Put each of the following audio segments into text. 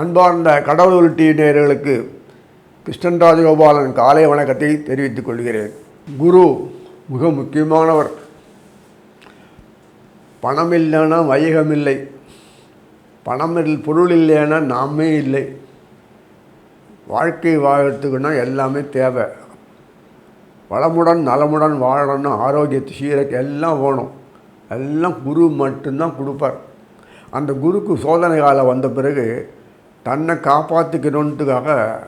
அன்பார்ந்த கடவுள் டி நேயர்களுக்கு கிருஷ்ணன் ராஜகோபாலன் காலை வணக்கத்தை தெரிவித்துக் கொள்கிறேன். குரு மிக முக்கியமானவர். பணம் இல்லைன்னா வையகம் இல்லை பணம் இல் பொருள் இல்லைன்னா நாமே இல்லை. வாழ்க்கை வாழறதுக்குன்னா எல்லாமே தேவை. வளமுடன் நலமுடன் வாழணும் ஆரோக்கியத்தை சீரக்கு எல்லாம் வேணும். எல்லாம் குரு மட்டும்தான் கொடுப்பார். அந்த குருக்கு சோதனை காலம் வந்த பிறகு தன்னை காப்பாற்றிக்கணுன்றதுக்காக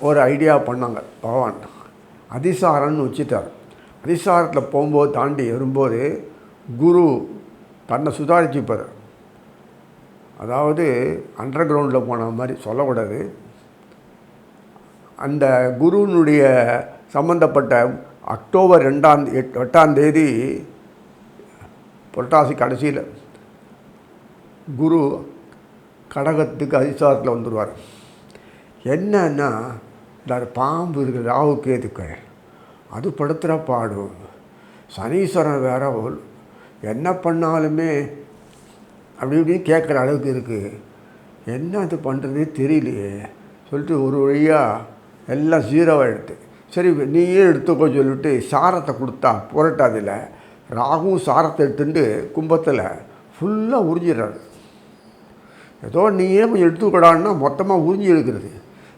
ஒரு ஐடியா பண்ணாங்க பகவான். அதிசாரன்னு வச்சுட்டார். அதிசாரத்தில் போகும்போது தாண்டி வரும்போது குரு தன்னை சுதாரிச்சுப்பார். அதாவது அண்டர் கிரவுண்டில் போன மாதிரி சொல்லக்கூடாது. அந்த குருவினுடைய சம்மந்தப்பட்ட அக்டோபர் ரெண்டாம் எட் எட்டாம் தேதி புரட்டாசி கடைசியில் குரு கடகத்துக்கு அதிசாரத்தில் வந்துடுவார் என்னன்னா இந்த பாம்பு இருக்குது ராகு கேதுக்கள் அது படுத்துகிற பாடும் சனீஸ்வரன் வேற என்ன பண்ணாலுமே அப்படி இப்படின்னு கேட்குற அளவுக்கு இருக்குது என்ன அது பண்ணுறதே தெரியலையே. சொல்லிட்டு ஒரு வழியாக எல்லாம் ஜீரோவாக எடுத்து சரி நீயே எடுத்துக்கோ சொல்லிட்டு சாரத்தை கொடுத்தா புரட்டாதில்ல ராகும் சாரத்தை எடுத்துட்டு கும்பத்தில் ஃபுல்லாக உறிஞ்சிடுறாரு. ஏதோ நீயே கொஞ்சம் எடுத்துக்கூடாதுன்னா மொத்தமாக உறிஞ்சி எடுக்கிறது.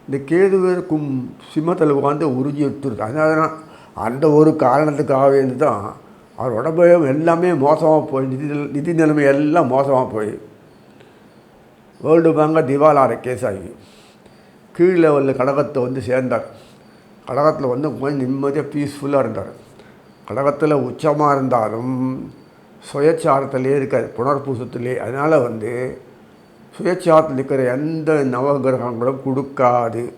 இந்த கேதுவே கும் சிம்மத்தில் உட்காந்து உறிஞ்சி எடுத்துருது அதனால தான் அந்த ஒரு காரணத்துக்காகவே தான் அவர் உடம்பு எல்லாமே மோசமாக போய் நிதி நிதி நிலைமை எல்லாம் மோசமாக போய். வேர்ல்டு பேங்காக திவாலார கேஸ் ஆகி கீழ் லெவலில் கடகத்தை வந்து சேர்ந்தார். கடகத்தில் வந்து கொஞ்சம் நிம்மதியாக பீஸ்ஃபுல்லாக இருந்தார். கடகத்தில் உச்சமாக இருந்தாலும் சுயச்சாரத்திலே இருக்காது புனர்பூசத்திலே. அதனால் வந்து சுயச்சாரத்தில் இருக்கிற எந்த நவகிரகங்களும் கொடுக்காது.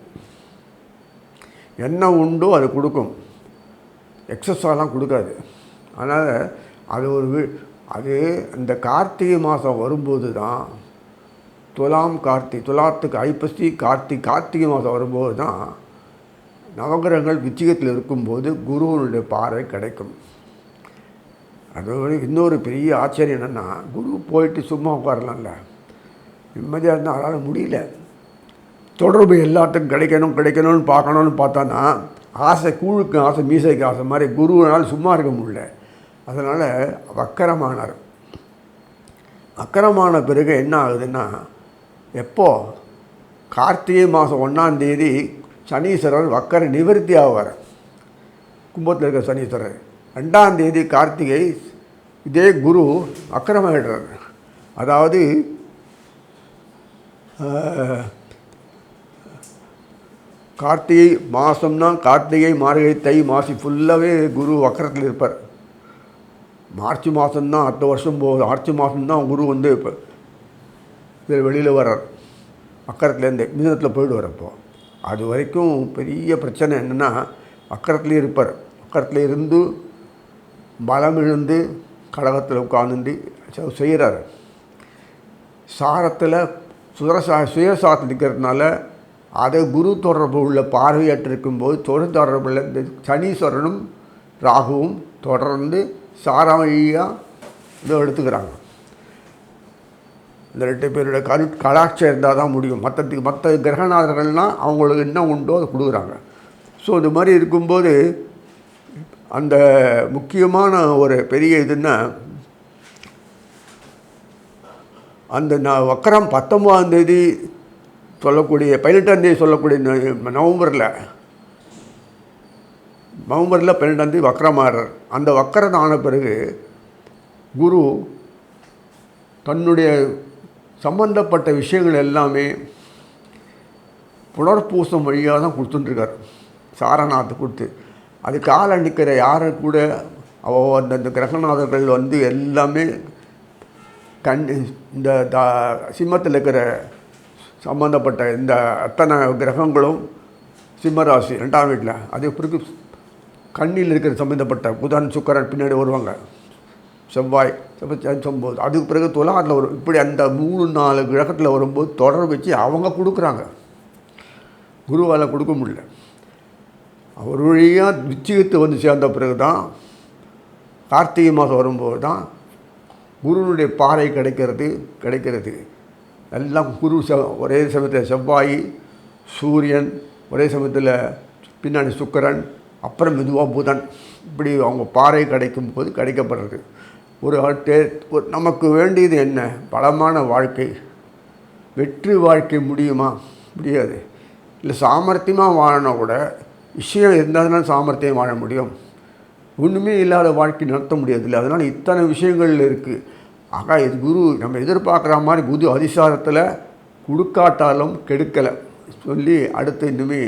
என்ன உண்டோ அது கொடுக்கும். எக்ஸஸாலாம் கொடுக்காது. அதனால் அது ஒரு வி- அது இந்த கார்த்திகை மாதம் வரும்போது தான் துலாம் கார்த்தி துலாத்துக்கு ஐப்பசி கார்த்தி கார்த்திகை மாதம் வரும்போது தான் நவகிரகங்கள் விச்சிகத்தில் இருக்கும்போது குருவனுடைய பார்வை கிடைக்கும். அதோட இன்னொரு பெரிய ஆச்சரியம் என்னென்னா குரு போயிட்டு சும்மா உட்காரலாம்ல. நிம்மதியாக இருந்தால் அவரால் முடியல. தொடர்பு எல்லாத்துக்கும் கிடைக்கணும் கிடைக்கணும்னு பார்க்கணும்னு பார்த்தானா ஆசை கூழுக்கு ஆசை மீசைக்கு ஆசை மாதிரி குருவினால் சும்மா இருக்க முடியல. அதனால் வக்கரமானார். அக்கரமான பிறகு என்ன ஆகுதுன்னா எப்போ? கார்த்திகை மாதம் ஒன்றாந்தேதி சனீஸ்வரர் வக்கர நிவர்த்தி ஆவார். கும்பத்தில் இருக்கிற சனீஸ்வரர். ரெண்டாம் தேதி கார்த்திகை இதே குரு வக்கரமாயிடுறார். அதாவது கார்த்திகை மாதம்னா கார்த்திகை மார்கழி தை மாசி ஃபுல்லாகவே குரு வக்கரத்தில் இருப்பார். மார்ச் மாதம்தான் அடுத்த வருஷம் போகுது மார்ச் மாதம்தான் குரு வந்து இப்போ இதில் வெளியில் வர்றார். அக்கரத்துலேருந்து மிதனத்தில் போயிடுவார் அப்போ. அது வரைக்கும் பெரிய பிரச்சனை என்னென்னா அக்கரத்துலேயே இருப்பார். வக்கரத்தில் இருந்து பலம் இழந்து கடகத்தில் உட்கார்ந்து செய்கிறார் சாரத்தில் சுதரசா சுயசாரத்தில் இருக்கிறதுனால அதை குரு தொடர்பு உள்ள பார்வையற்று இருக்கும்போது தொடர் தொடர்புள்ள இந்த சனீஸ்வரனும் ராகுவும் தொடர்ந்து சார இதை எடுத்துக்கிறாங்க. இந்த ரெண்டு பேரோட கரு கலாட்சம் இருந்தால் தான் முடியும். மற்றத்துக்கு மற்ற கிரகநாதர்கள்னால் அவங்களுக்கு என்ன உண்டோ அதை கொடுக்குறாங்க. ஸோ இந்த மாதிரி இருக்கும்போது அந்த முக்கியமான ஒரு பெரிய இதுன்னா அந்த ந வக்கரம் பத்தொம்பதாம் தேதி சொல்லக்கூடிய பதினெட்டாம் தேதி சொல்லக்கூடிய ந- நவம்பரில் நவம்பரில் பன்னெண்டாம் தேதி வக்கரமாறார். அந்த வக்கரம் ஆன பிறகு குரு தன்னுடைய சம்பந்தப்பட்ட விஷயங்கள் எல்லாமே புனர்பூசம் வழியாக தான் கொடுத்துட்டுருக்கார். சாரநாத்து கொடுத்து. அது கால நிற்கிற யாரை கூட அவ அந்தந்த கிரகநாதர்கள் வந்து எல்லாமே கண் இந்த த சிம்மத்தில் இருக்கிற சம்பந்தப்பட்ட இந்த அத்தனை கிரகங்களும் சிம்மராசி ரெண்டாம் வீட்டில். அதே பிறகு கண்ணில் இருக்கிற சம்பந்தப்பட்ட புதன் சுக்கரன் பின்னாடி வருவாங்க. செவ்வாய் செவ்வாய் அதுக்கு பிறகு துலாத்தில் வரும். இப்படி அந்த மூணு நாலு கிரகத்தில் வரும்போது தொடர் வச்சு அவங்க கொடுக்குறாங்க. குருவால் கொடுக்க முடியல. அவர் வழியாக விச்சிகத்து வந்து சேர்ந்த பிறகு தான் கார்த்திகை மாதம் வரும்போது தான் குருனுடைய பாறை கிடைக்கிறது கிடைக்கிறது. எல்லாம் குரு ச ஒரே சமயத்தில் செவ்வாய் சூரியன் ஒரே சமயத்தில் பின்னாடி சுக்கரன் அப்புறம் மெதுவாக புதன். இப்படி அவங்க பாறை கிடைக்கும் போது கிடைக்கப்படுறது. ஒரு ஆட்டே நமக்கு வேண்டியது என்ன? பலமான வாழ்க்கை. வெற்றி வாழ்க்கை முடியுமா? முடியாது. இல்லை சாமர்த்தியமாக வாழனா கூட விஷயம் இருந்தால் சாமர்த்தியம் வாழ முடியும்? ஒன்றுமே இல்லாத வாழ்க்கை நடத்த முடியாதில்லை. அதனால் இத்தனை விஷயங்கள் இருக்குது ஆகா இது குரு நம்ம எதிர்பார்க்குற மாதிரி குரு அதிசாரத்தில் கொடுக்காட்டாலும் கெடுக்கலை. சொல்லி அடுத்து இன்னுமே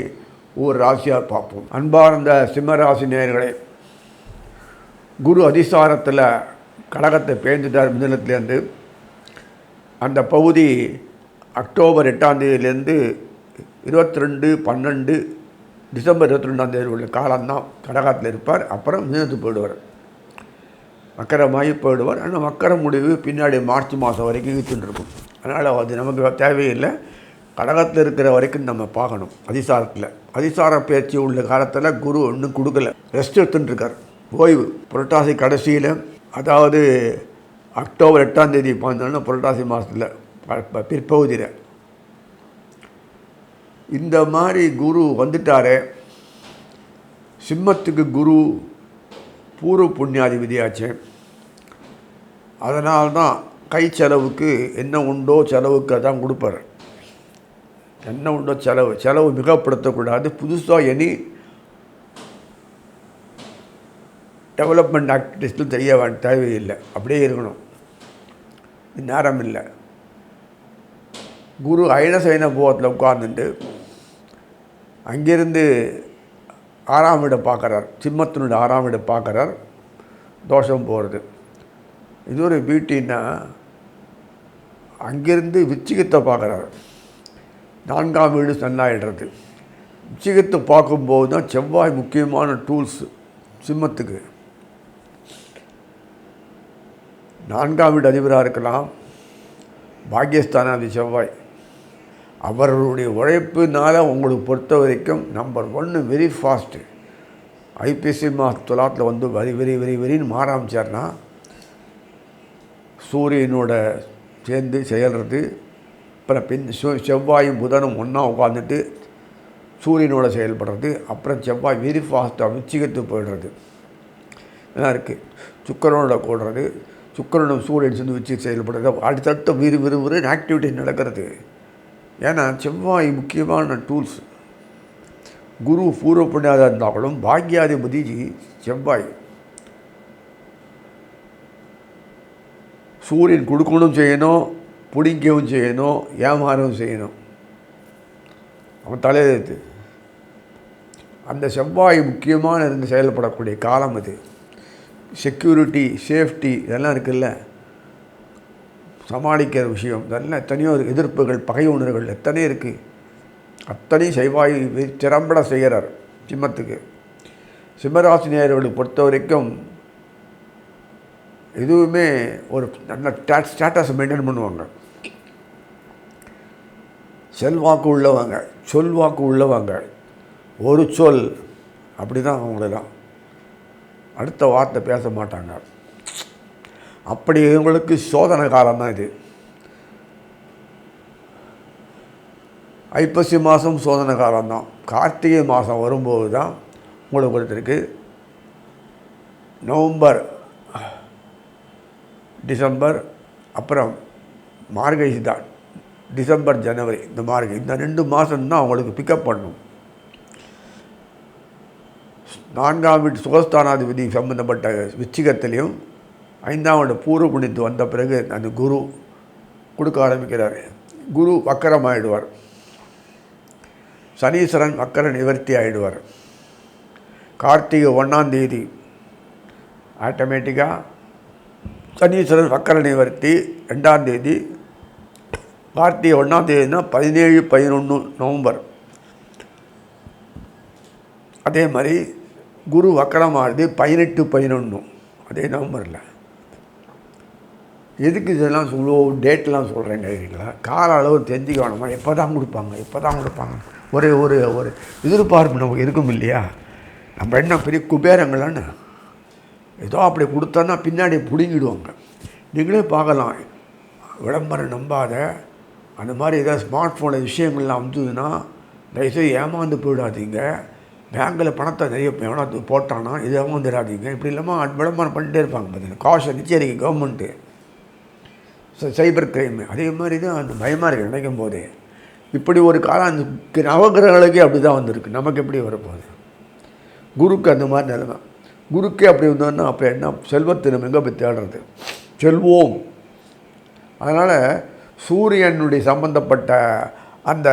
ஒவ்வொரு ராசியாக பார்ப்போம். அன்பார்ந்த சிம்மராசி நேர்களை குரு அதிசாரத்தில் கழகத்தை பேஞ்சிட்டார் மிதனத்துலேருந்து. அந்த பகுதி அக்டோபர் எட்டாம் தேதியிலேருந்து இருபத்தி ரெண்டு பன்னெண்டு டிசம்பர் இருபத்தி ரெண்டாம் தேதி உள்ள காலம்தான். கடகத்தில் இருப்பார். அப்புறம் மீனத்து போயிடுவார். மக்கரமாகி போயிடுவார். ஆனால் மக்கர முடிவு பின்னாடி மார்ச் மாதம் வரைக்கும் இழுத்துட்டு இருக்கும். அதனால் அது நமக்கு தேவையில்லை. கடகத்தில் இருக்கிற வரைக்கும் நம்ம பார்க்கணும். அதிசாரத்தில். அதிசார பயிற்சி உள்ள காலத்தில் குரு ஒன்றும் கொடுக்கல. ரெஸ்ட் எடுத்துட்டுருக்கார் ஓய்வு. புரட்டாசி கடைசியில் அதாவது அக்டோபர் எட்டாம் தேதி பார்த்தோன்னா புரட்டாசி மாதத்தில் பிற்பகுதியில். இந்த மாதிரி குரு வந்துட்டாரே சிம்மத்துக்கு குரு பூர்வ புண்ணியாதிபதியாச்சு. அதனால்தான் கை செலவுக்கு என்ன உண்டோ செலவுக்கு தான் கொடுப்பார். என்ன உண்டோ செலவு செலவு மிகப்படுத்தக்கூடாது. புதுசாக எனி டெவலப்மெண்ட் ஆக்டிவிட்டீஸில் தெரிய தேவையில்லை. அப்படியே இருக்கணும். நேரம் இல்லை. குரு ஐனசைன போகத்தில் உட்கார்ந்துட்டு அங்கிருந்து ஆறாம் வீடை பார்க்குறார். சிம்மத்தினுடைய ஆறாம் வீடை பார்க்குறார். தோஷம் போகிறது இது ஒரு பியூட்டின்னா அங்கிருந்து விச்சிகத்தை பார்க்குறார். நான்காம் வீடு சன்னாயிடுறது. விச்சிகத்தை பார்க்கும்போது தான் செவ்வாய் முக்கியமான டூல்ஸ் சிம்மத்துக்கு. நான்காம் வீடு அதிபராக இருக்கலாம். பாக்கியஸ்தானாதி செவ்வாய். அவர்களுடைய உழைப்பினால் உங்களுக்கு பொறுத்த வரைக்கும் நம்பர் ஒன்று வெரி ஃபாஸ்ட்டு ஐபிஎஸ்சி மாஸ் தொலாத்தில் வந்து வெரி வெரி வெரி வெறின்னு மாற ஆரம்பிச்சார்னா சூரியனோட சேர்ந்து செயல்றது அப்புறம் பின் செவ்வாயும் புதனும் ஒன்றா உட்காந்துட்டு சூரியனோட செயல்படுறது அப்புறம் செவ்வாய் வெரி ஃபாஸ்ட்டாக உச்சிகத்து போயிடுறது. இதெல்லாம் இருக்குது சுக்கரனோட கூடுறது சுக்கரனும் சூரியன் சேர்ந்து வச்சு செயல்படுறது அடுத்தடுத்த விறு ஆக்டிவிட்டி நடக்கிறது. ஏன்னா செவ்வாய் முக்கியமான டூல்ஸ் குரு பூர்வ புண்ணியாக இருந்தாலும் பாக்யாதிபதி செவ்வாய். சூரியன் கொடுக்கணும் செய்யணும் பிடிக்கவும் செய்யணும் ஏமாறவும் செய்யணும். அவன் தலையெழுத்து அந்த செவ்வாய் முக்கியமான இருந்து செயல்படக்கூடிய காலம் அது. செக்யூரிட்டி சேஃப்டி இதெல்லாம் இருக்குல்ல. சமாளிக்கிற விஷயம். இதெல்லாம் எத்தனையோ எதிர்ப்புகள் பகை உணர்வுகள் எத்தனை இருக்குது அத்தனையும் செய்வாய் திறம்பட செய்கிறார் சிம்மத்துக்கு. சிம்மராசினியர்களை பொறுத்த வரைக்கும் எதுவுமே ஒரு நல்ல ஸ்டேட்டஸ் மெயின்டைன் பண்ணுவாங்க. செல்வாக்கு உள்ளவங்க சொல்வாக்கு உள்ளவங்க ஒரு சொல் அப்படி தான் அவங்களெல்லாம். அடுத்த வார்த்தை பேச மாட்டாங்க. அப்படி இவங்களுக்கு சோதனை காலம் தான் இது. ஐப்பசி மாதம் சோதனை காலம்தான் கார்த்திகை மாதம் வரும்போது தான் உங்களுக்கு ஒருத்தருக்கு நவம்பர் டிசம்பர் அப்புறம் மார்கழி தான். டிசம்பர் ஜனவரி இந்த மார்கழி இந்த ரெண்டு மாதம்தான் அவங்களுக்கு பிக்கப் பண்ணும். நான்காம் வீட்டு சுகஸ்தானாதிபதி சம்பந்தப்பட்ட விச்சிகத்திலையும் ஐந்தாம் ஆண்டு பூர்வ புனித்து வந்த பிறகு அந்த குரு கொடுக்க ஆரம்பிக்கிறார். குரு வக்கரம் ஆகிடுவார் சனீஸ்வரன் வக்கர நிவர்த்தி ஆகிடுவார் கார்த்திகை ஒன்றாம் தேதி ஆட்டோமேட்டிக்காக சனீஸ்வரன் வக்கர நிவர்த்தி ரெண்டாம் தேதி. கார்த்திகை ஒன்றாம் தேதினா பதினேழு பதினொன்று நவம்பர். அதே மாதிரி குரு வக்கரமானது பதினெட்டு பதினொன்று அதே நவம்பரில். எதுக்கு இதெல்லாம் இவ்வளோ டேட்லாம் சொல்கிறேன் கேட்குறீங்களா? கால அளவு தெரிஞ்சுக்க வேணுமா எப்போ தான் கொடுப்பாங்க எப்போ தான் கொடுப்பாங்க ஒரு ஒரு ஒரு எதிர்பார்ப்பு நமக்கு இருக்கும் இல்லையா? நம்ம என்ன பெரிய குபேரங்களான்னு ஏதோ அப்படி கொடுத்தோன்னா பின்னாடி பிடுங்கிடுவாங்க. நீங்களே பார்க்கலாம். விளம்பரம் நம்பாத அந்த மாதிரி ஏதாவது ஸ்மார்ட் ஃபோனில் விஷயங்கள்லாம் வந்ததுன்னா தயவுசெய்து ஏமாந்து போயிடாதீங்க. பேங்கில் பணத்தை நிறைய எவனாத்து போட்டானா இது ஏமாந்துடாதீங்க இப்படி இல்லாமல் விளம்பரம் பண்ணிட்டே இருப்பாங்க பார்த்தீங்கன்னா காஷன் எச்சரிக்கை கவர்மெண்ட்டு சைபர் கிரைமு. அதே மாதிரி தான் அந்த பயமாக இருக்குது நினைக்கும் போதே. இப்படி ஒரு காலம் அந்த நவகிரகங்களுக்கே அப்படி தான் வந்திருக்கு. நமக்கு எப்படி வரப்போகுது? குருக்கு அந்த மாதிரி நிலைமை குருக்கே அப்படி வந்தோன்னா அப்போ என்ன? செல்வத்தை நம்ம எங்கே போய் தேடுறது. செல்வோம். அதனால் சூரியனுடைய சம்பந்தப்பட்ட அந்த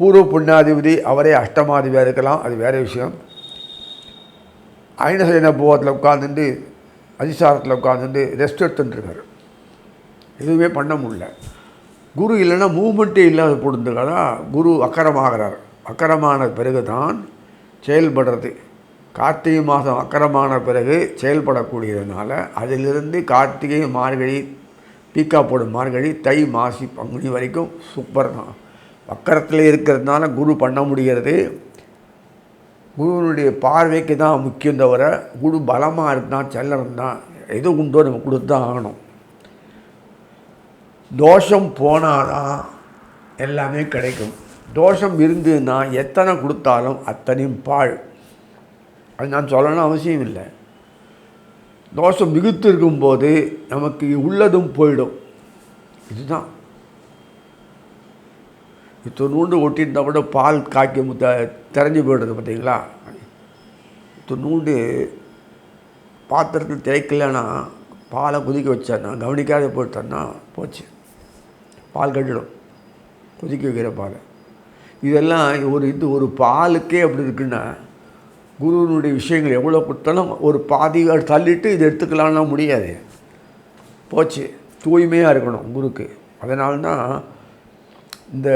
பூர்வ புண்ணாதிபதி அவரே அஷ்டமாதிபதியாக இருக்கலாம். அது வேறு விஷயம். ஐனசேன போகத்தில் உட்காந்துட்டு அதிசாரத்தில் உட்காந்துட்டு ரெஸ்ட் எடுத்துட்டுருக்காரு. எதுவுமே பண்ண முடியல. குரு இல்லைன்னா மூமெண்ட்டே இல்லாத பொழுதுகளா குரு அக்கரமாகிறார் அக்கரமான பிறகு தான் செயல்படுறது. கார்த்திகை மாதம் அக்கரமான பிறகு செயல்படக்கூடியதுனால அதிலிருந்து கார்த்திகை மார்கழி பீக்கா போடும் மார்கழி தை மாசி பங்குனி வரைக்கும் சூப்பர் தான். அக்கரத்தில் இருக்கிறதுனால குரு பண்ண முடிகிறது குருவனுடைய பார்வைக்கு தான் முக்கியம் தவிர குரு பலமாக இருந்தால் செல்லம் தான் எது உண்டோ நம்ம கொடுத்து தான் ஆகணும். தோஷம் போனாதான் எல்லாமே கிடைக்கும். தோஷம் இருந்ததுன்னா எத்தனை கொடுத்தாலும் அத்தனையும் பாழ். அது நான் சொல்லணும்னு அவசியம் இல்லை. தோஷம் மிகுத்து இருக்கும்போது நமக்கு உள்ளதும் போயிடும். இதுதான். தொண்ணூண்டு ஒட்டியிருந்தால் கூட பால் காய்க்க முத்த தெரிஞ்சு போயிடுது பார்த்தீங்களா? தொண்ணூண்டு பாத்திரத்தில் திரைக்கலைன்னா பாலை கொதிக்க வச்சேன்னா கவனிக்காத போயிட்டேன்னா போச்சு. பால் கட்டிடும். கொதிக்க வைக்கிற பாலை. இதெல்லாம் ஒரு இது ஒரு பாலுக்கே அப்படி இருக்குன்னா குருவினுடைய விஷயங்கள் எவ்வளோ கொடுத்தாலும் ஒரு பாதி தள்ளிட்டு இது எடுத்துக்கலாம்னா முடியாது. போச்சு. தூய்மையாக இருக்கணும் குருக்கு. அதனால்தான் இந்த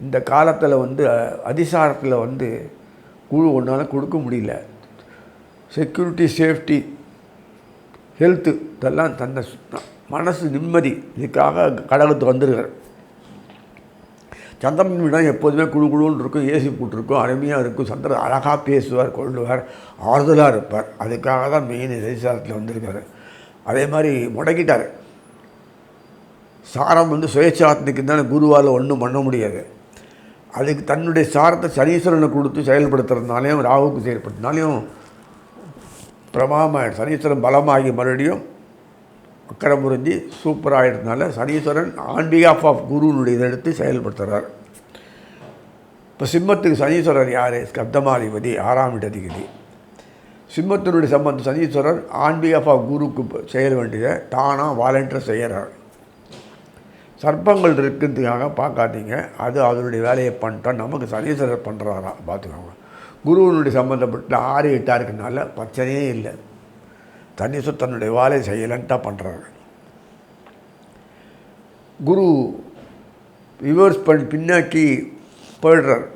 இந்த காலத்தில் வந்து அதிசாரத்தில் வந்து குழு ஒன்றால் கொடுக்க முடியல. செக்யூரிட்டி சேஃப்டி ஹெல்த்து இதெல்லாம் தன்னை மனசு நிம்மதி இதுக்காக கடகத்துக்கு வந்துருக்கார். சந்திரனிடம் எப்போதுமே குழு குழுன்னு இருக்கும் ஏசி போட்டிருக்கும் அருமையாக இருக்கும். சந்திரன் அழகாக பேசுவார் கொள்ளுவார் ஆறுதலாக இருப்பார். அதுக்காக தான் மெயின் அதிசாரத்தில் வந்திருக்காரு. அதே மாதிரி முடக்கிட்டார். சாரம் வந்து சுயசாரத்துக்கு தானே குருவால் ஒன்றும் பண்ண முடியாது. அதுக்கு தன்னுடைய சாரத்தை சனீஸ்வரனை கொடுத்து செயல்படுத்துறதுனாலையும் ராகுக்கு செயல்படுத்தினாலையும் பிரமாமாயிடும் சனீஸ்வரன் பலமாகி மறுபடியும் அக்கரம் புரிஞ்சு சூப்பராகிடுறதுனால சனீஸ்வரன் ஆன் பிஹாஃப் ஆஃப் குருனுடைய இதை எடுத்து செயல்படுத்துகிறார் இப்போ சிம்மத்துக்கு சனீஸ்வரர் யார்? ஸ்கப்தமாதிபதி ஆறாம் இடதிபதி சிம்மத்தினுடைய சம்பந்தம் சனீஸ்வரர் ஆன் பிஹாஃப் ஆஃப் குருக்கு செய்ய வேண்டியதை தானாக வாலண்டியர் செய்கிறார் சர்ப்பங்கள் இருக்கிறதுக்காக பார்க்காதீங்க. அது அதனுடைய வேலையை பண்ணிட்டா நமக்கு சனீஸ்வரர் பண்ணுறாரா பார்த்துக்கோங்க. குருவனுடைய சம்மந்தப்பட்ட ஆறு எட்டாக இருக்கனால பிரச்சனையே இல்லை. தனீஸ்வர் தன்னுடைய வேலையை செய்யலன்ட்டா பண்ணுறாரு குரு ரிவர்ஸ் பண்ணி பின்னாக்கி போயிடுறார்.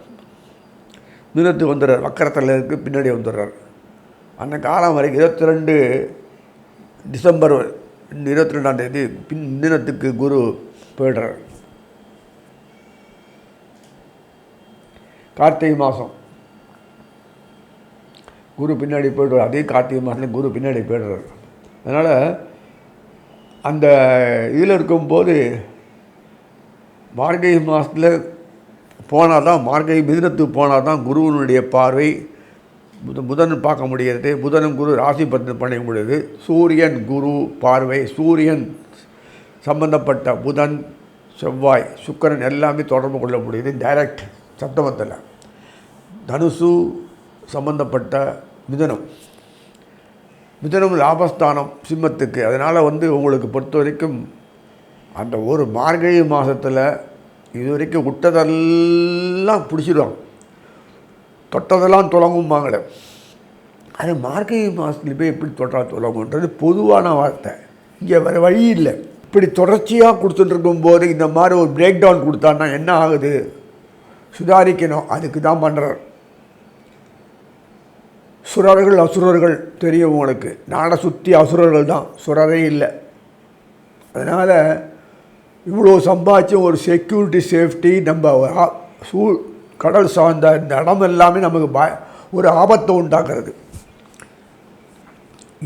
மினத்துக்கு வந்துடுறார். வக்கரத்தில் இருக்கு பின்னாடி வந்துடுறார். அந்த காலம் வரைக்கும் இருபத்தி ரெண்டு டிசம்பர் இருபத்தி ரெண்டாம் தேதி பின் தினத்துக்கு குரு போயிடுறார். கார்த்திகை மாதம் குரு பின்னாடி போயிடுவார். அதே கார்த்திகை மாதத்துல குரு பின்னாடி போயிடுறார். அதனால் அந்த இதில் இருக்கும்போது மார்கழி மாதத்தில் போனால் தான் மார்கழி மிதினத்துக்கு போனால் தான் குருவனுடைய பார்வை புதன் பார்க்க முடிகிறது. புதனும் குரு ராசி பத்து பண்ண முடியுது சூரியன் குரு பார்வை சூரியன் சம்பந்தப்பட்ட புதன் செவ்வாய் சுக்கரன் எல்லாமே தொடர்பு கொள்ள முடியுது. டைரக்ட் சப்தமத்தில். தனுசு சம்பந்தப்பட்ட மிதனம். மிதனம் லாபஸ்தானம் சிம்மத்துக்கு. அதனால் வந்து உங்களுக்கு பொறுத்த வரைக்கும் அந்த ஒரு மார்கழி மாதத்தில் இது வரைக்கும் விட்டதெல்லாம் பிடிச்சிடுவாங்க தொட்டதெல்லாம் தொடங்கும்பாங்களே அது மார்கழி மாதத்துல போய் எப்படி தொட்டால் தொடங்குன்றது பொதுவான வார்த்தை. இங்கே வேறு வழி இல்லை. இப்படி தொடர்ச்சியாக கொடுத்துட்டு போது இந்த மாதிரி ஒரு பிரேக் டவுன் கொடுத்தான்னா என்ன ஆகுது? சுதாரிக்கணும். அதுக்கு தான் பண்ணுறார் சுரர்கள் அசுரர்கள் தெரியும் உங்களுக்கு. நாடை சுற்றி அசுரர்கள் தான். சுரரே இல்லை. அதனால் இவ்வளோ சம்பாதிச்சும் ஒரு செக்யூரிட்டி சேஃப்டி நம்ம சூழ் சூ கடல் சார்ந்த இந்த இடம் எல்லாமே நமக்கு ப ஒரு ஆபத்தை உண்டாக்குறது.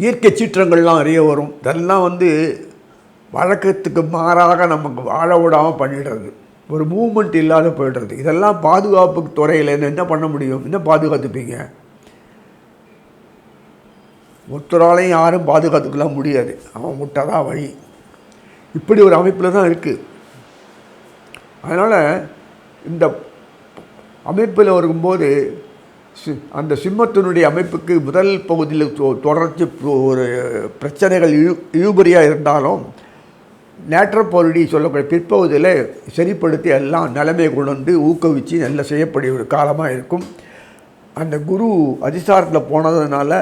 இயற்கை சீற்றங்கள்லாம் நிறைய வரும். இதெல்லாம் வந்து வழக்கத்துக்கு மாறாக நமக்கு வாழ விடாமல் பண்ணிடுறது. ஒரு மூமெண்ட் இல்லாத போயிடுறது. இதெல்லாம் பாதுகாப்பு துறையில் என்ன பண்ண முடியும்? என்ன பாதுகாத்துப்பீங்க? ஒருத்தராலையும் யாரும் பாதுகாத்துக்கலாம் முடியாது. அவன் முட்டாதான் வழி. இப்படி ஒரு அமைப்பில் தான் இருக்குது அதனால் இந்த அமைப்பில் வரும்போது சி- அந்த சிம்மத்தினுடைய அமைப்புக்கு முதல் பகுதியில் தொடர்ச்சி ஒரு பிரச்சனைகள் இழு இழுபறியாக இருந்தாலும் நேற்றப்பொருடி சொல்லக்கூடிய பிற்பகுதியில் சரிப்படுத்தி எல்லாம் நிலைமையை கொண்டு வந்து ஊக்குவிச்சு நல்ல செய்யக்கூடிய ஒரு காலமாக இருக்கும். அந்த குரு அதிசாரத்தில் போனதுனால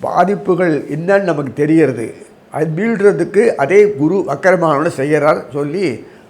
பாதிப்புகள் என்னன்னு நமக்கு தெரியறது. அது மீள்றதுக்கு அதே குரு அக்கிரமான செய்கிறார் சொல்லி